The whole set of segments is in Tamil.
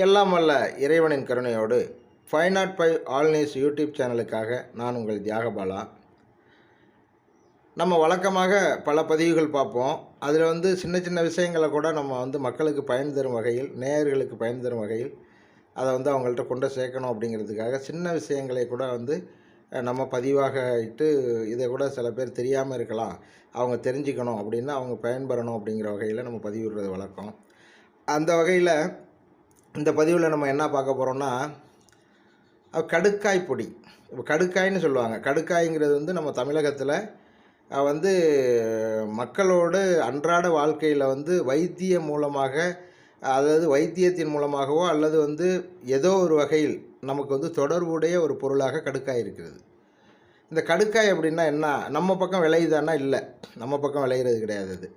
எல்லாம் வல்ல இறைவனின் கருணையோடு five nought five all news YouTube சேனலுக்காக நான் உங்கள் தியாகபாலா. நம்ம வழக்கமாக பல பதிவுகள் பார்ப்போம். அதில் வந்து சின்ன சின்ன விஷயங்களை கூட நம்ம வந்து மக்களுக்கு பயன் தரும் வகையில் நேயர்களுக்கு பயன் தரும் வகையில் அதை வந்து அவங்கள்ட்ட கொண்டு சேர்க்கணும் அப்படிங்கிறதுக்காக சின்ன விஷயங்களை கூட வந்து நம்ம பதிவாக இட்டு இதை கூட சில பேர் தெரியாமல் இருக்கலாம். அவங்க தெரிஞ்சுக்கணும் அப்படின்னா அவங்க பயன்பெறணும் அப்படிங்கிற வகையில் நம்ம பதிவிடுறது வழக்கம். அந்த வகையில் இந்த பதிவில் நம்ம என்ன பார்க்க போகிறோம்னா கடுக்காய் பொடி. இப்போ கடுக்காய்னு சொல்லுவாங்க. கடுக்காய்ங்கிறது வந்து நம்ம தமிழகத்தில் வந்து மக்களோடு அன்றாட வாழ்க்கையில் வந்து வைத்திய மூலமாக அதாவது வைத்தியத்தின் மூலமாகவோ அல்லது வந்து ஏதோ ஒரு வகையில் நமக்கு வந்து தொடர்புடைய ஒரு பொருளாக கடுக்காய் இருக்கிறது. இந்த கடுக்காய் அப்படின்னா என்ன? நம்ம பக்கம் விளையுதான்னா இல்லை. நம்ம பக்கம் விளையிறது கிடையாது அது.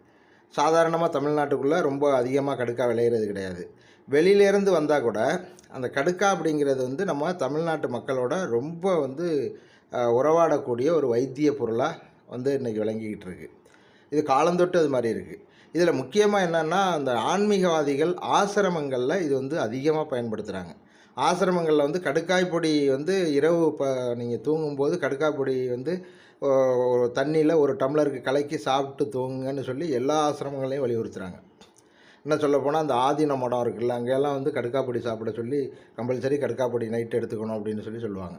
சாதாரணமாக தமிழ்நாட்டுக்குள்ளே ரொம்ப அதிகமாக கடுக்கா விளையிறது கிடையாது. வெளியிலேருந்து வந்தால் கூட அந்த கடுக்கா அப்படிங்கிறது வந்து நம்ம தமிழ்நாட்டு மக்களோட ரொம்ப வந்து உறவாடக்கூடிய ஒரு வைத்திய பொருளாக வந்து இன்றைக்கி விளங்கிக்கிட்டு இருக்கு. இது காலந்தொட்டு அது மாதிரி இருக்குது இதில் முக்கியமாக என்னென்னா அந்த ஆன்மீகவாதிகள் ஆசிரமங்களில் இது வந்து அதிகமாக பயன்படுத்துகிறாங்க ஆசிரமங்களில் வந்து கடுக்காய் பொடி வந்து இரவு இப்போ நீங்கள் தூங்கும்போது கடுக்காய் பொடி வந்து ஒரு தண்ணியில் ஒரு டம்ளருக்கு கலக்கி சாப்பிட்டு தூங்குங்கன்னு சொல்லி எல்லா ஆசிரமங்களையும் வலியுறுத்துகிறாங்க என்ன சொல்ல போனால் அந்த ஆதீன மடம் இருக்குல்ல அங்கெல்லாம் வந்து கடுக்காப்பொடி சாப்பிட சொல்லி கம்பல்சரி கடுக்காப்பொடி நைட் எடுத்துக்கணும் அப்படின்னு சொல்லி சொல்லுவாங்க.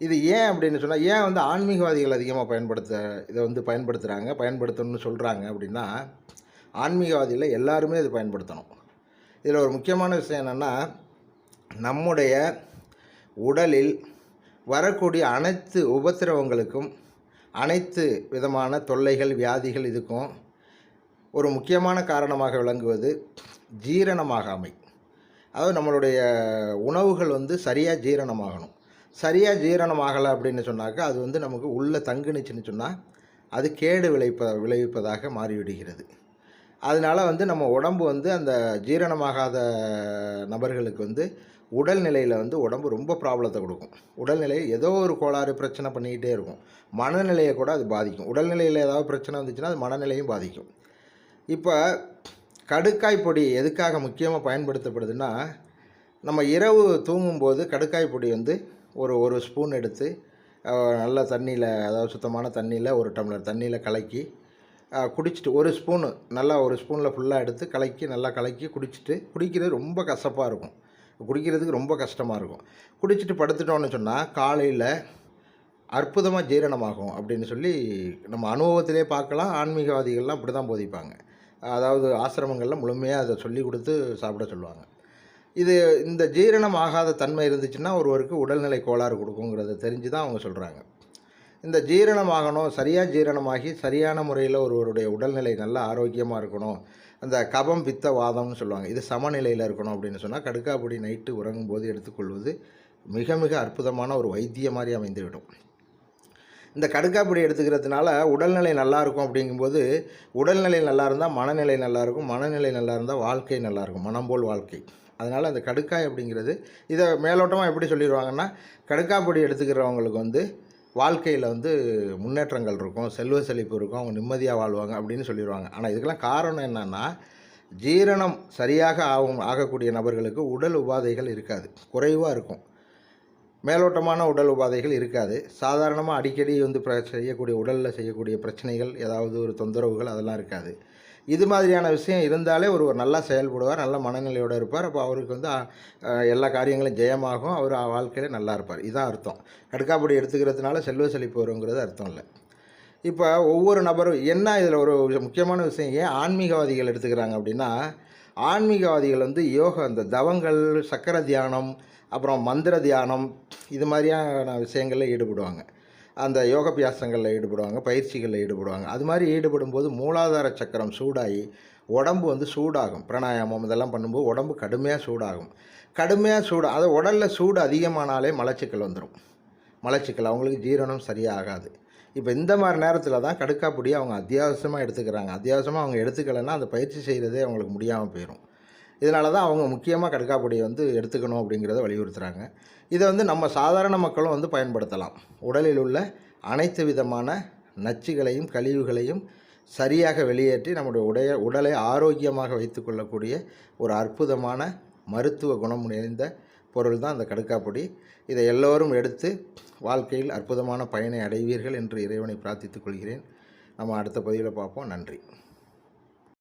இது ஏன் அப்படின்னு சொன்னால் ஏன் வந்து ஆன்மீகவாதிகள் அதிகமாக பயன்படுத்த இதை வந்து பயன்படுத்துகிறாங்க பயன்படுத்தணும்னு சொல்கிறாங்க அப்படின்னா ஆன்மீகவாதியில் எல்லாருமே இது பயன்படுத்தணும். இதில் ஒரு முக்கியமான விஷயம் என்னென்னா நம்முடைய உடலில் வரக்கூடிய அனைத்து உபத்திரவங்களுக்கும் அனைத்து விதமான தொல்லைகள் வியாதிகள் இதுக்கும் ஒரு முக்கியமான காரணமாக விளங்குவது ஜீரணமாகாமை. அதாவது நம்மளுடைய உணவுகள் வந்து சரியாக ஜீரணமாகணும். சரியாக ஜீரணமாகலை அப்படின்னு சொன்னாக்கா அது வந்து நமக்கு உள்ளே தங்குனுச்சுன்னு சொன்னால் அது கேடு விளைப்ப விளைவிப்பதாக மாறிவிடுகிறது. அதனால் வந்து நம்ம உடம்பு வந்து அந்த ஜீரணமாகாத நபர்களுக்கு வந்து உடல்நிலையில் வந்து உடம்பு ரொம்ப ப்ராப்ளத்தை கொடுக்கும். உடல்நிலை ஏதோ ஒரு கோளாறு பிரச்சனை பண்ணிக்கிட்டே இருக்கும். மனநிலையை கூட அது பாதிக்கும். உடல்நிலையில் ஏதாவது பிரச்சனை வந்துச்சுன்னா அது மனநிலையும் பாதிக்கும். இப்போ கடுக்காய் பொடி எதுக்காக முக்கியமாக பயன்படுத்தப்படுதுன்னா நம்ம இரவு தூங்கும்போது கடுக்காய் பொடி வந்து ஒரு ஒரு ஸ்பூன் எடுத்து நல்ல தண்ணியில் அதாவது சுத்தமான தண்ணியில் ஒரு டம்ளர் தண்ணியில் கலக்கி குடிச்சிட்டு ஒரு ஸ்பூனு நல்லா ஒரு ஸ்பூனில் ஃபுல்லாக எடுத்து கலக்கி நல்லா கலக்கி குடிச்சிட்டு குடிக்கிறது ரொம்ப கசப்பாக இருக்கும். குடிக்கிறதுக்கு ரொம்ப கஷ்டமாக இருக்கும். குடிச்சிட்டு படுத்துட்டோம்னு சொன்னால் காலையில் அற்புதமாக ஜீரணமாகும் அப்படின்னு சொல்லி நம்ம அனுபவத்திலே பார்க்கலாம். ஆன்மீகவாதிகள்லாம் அப்படி தான் போதிப்பாங்க. அதாவது ஆசிரமங்களில் முழுமையாக அதை சொல்லி கொடுத்து சாப்பிட சொல்லுவாங்க. இது இந்த ஜீரணம் ஆகாத தன்மை இருந்துச்சுன்னா ஒருவருக்கு உடல்நிலை கோளாறு கொடுக்குங்கிறத தெரிஞ்சு தான் அவங்க சொல்கிறாங்க இந்த ஜீரணமாகணும் சரியாக ஜீரணமாகி சரியான முறையில் ஒருவருடைய உடல்நிலை நல்லா ஆரோக்கியமாக இருக்கணும் அந்த கபம் பித்த வாதம்னு சொல்லுவாங்க. இது சமநிலையில் இருக்கணும் அப்படின்னு சொன்னால் கடுக்காப்பொடி நைட்டு உறங்கும் போது எடுத்துக்கொள்வது மிக மிக அற்புதமான ஒரு வைத்திய மாதிரி அமைந்துவிடும். இந்த கடுக்காப்பொடி எடுத்துக்கிறதுனால உடல்நிலை நல்லா இருக்கும் அப்படிங்கும்போது உடல்நிலை நல்லா இருந்தால் மனநிலை நல்லா இருக்கும் மனநிலை நல்லா இருந்தால் வாழ்க்கை நல்லா இருக்கும் மனம் போல் வாழ்க்கை. அதனால் அந்த கடுக்காய் அப்படிங்கிறது இதை மேலோட்டமாக எப்படி சொல்லிடுவாங்கன்னா கடுக்காப்பொடி எடுத்துக்கிறவங்களுக்கு வந்து வாழ்க்கையில் வந்து முன்னேற்றங்கள் இருக்கும் செல்வ செழிப்பு இருக்கும் அவங்க நிம்மதியாக வாழ்வாங்க அப்படின்னு சொல்லிடுவாங்க ஆனால் இதுக்கெல்லாம் காரணம் என்னென்னா ஜீரணம் சரியாக ஆகும் ஆகக்கூடிய நபர்களுக்கு உடல் உபாதைகள் இருக்காது. குறைவாக இருக்கும். மேலோட்டமான உடல் உபாதைகள் இருக்காது. சாதாரணமாக அடிக்கடி வந்து பிர செய்யக்கூடிய உடலில் செய்யக்கூடிய பிரச்சனைகள் ஏதாவது ஒரு தொந்தரவுகள் அதெல்லாம் இருக்காது. இது மாதிரியான விஷயம் இருந்தாலே ஒருவர் நல்லா செயல்படுவார் நல்ல மனநிலையோடு இருப்பார். அப்போ அவருக்கு வந்து எல்லா காரியங்களும் ஜெயமாகும். அவர் வாழ்க்கையில் நல்லா இருப்பார். இதுதான் அர்த்தம். கடுக்காப்படி எடுத்துக்கிறதுனால செல்வ செழிப்பு வருங்கிறது அர்த்தம் இல்லை. இப்போ ஒவ்வொரு நபரும் என்ன இதில் ஒரு முக்கியமான விஷயம் ஏன் ஆன்மீகவாதிகள் எடுத்துக்கிறாங்க அப்படின்னா ஆன்மீகவாதிகள் வந்து யோகா அந்த தவங்கள் சக்கர தியானம் அப்புறம் மந்திர தியானம் இது மாதிரியான விஷயங்களில் ஈடுபடுவாங்க. அந்த யோகாபியாசங்களில் ஈடுபடுவாங்க பயிற்சிகளில் ஈடுபடுவாங்க. அது மாதிரி ஈடுபடும் போது மூலாதார சக்கரம் சூடாகி உடம்பு வந்து சூடாகும். பிராணாயாமம் இதெல்லாம் பண்ணும்போது உடம்பு கடுமையாக சூடாகும். கடுமையாக சூடு அது உடலில் சூடு அதிகமானாலே மலச்சிக்கல் வந்துடும் மலச்சிக்கல் அவங்களுக்கு ஜீரணம் சரியாகாது. இப்போ இந்த மாதிரி நேரத்தில் தான் கடுக்காப்பொடி அவங்க அத்தியாவசியமாக எடுத்துக்கிறாங்க. அத்தியாவசியமாக அவங்க எடுத்துக்கலைன்னா அந்த பயிற்சி செய்கிறதே அவங்களுக்கு முடியாமல் போயிடும் இதனால தான் அவங்க முக்கியமாக கடுக்காப்பொடியை வந்து எடுத்துக்கணும் அப்படிங்கிறத வலியுறுத்துகிறாங்க இதை வந்து நம்ம சாதாரண மக்களும் வந்து பயன்படுத்தலாம். உடலில் உள்ள அனைத்து விதமான நச்சுகளையும் கழிவுகளையும் சரியாக வெளியேற்றி நம்முடைய உடைய உடலை ஆரோக்கியமாக வைத்துக்கொள்ளக்கூடிய ஒரு அற்புதமான மருத்துவ குணம் நிறைந்த பொருள் தான் அந்த கடுக்காப்பொடி இதை எல்லோரும் எடுத்து வாழ்க்கையில் அற்புதமான பயனை அடைவீர்கள் என்று இறைவனை பிரார்த்தித்துக் கொள்கிறேன். நம்ம அடுத்த பதிவில் பார்ப்போம். நன்றி.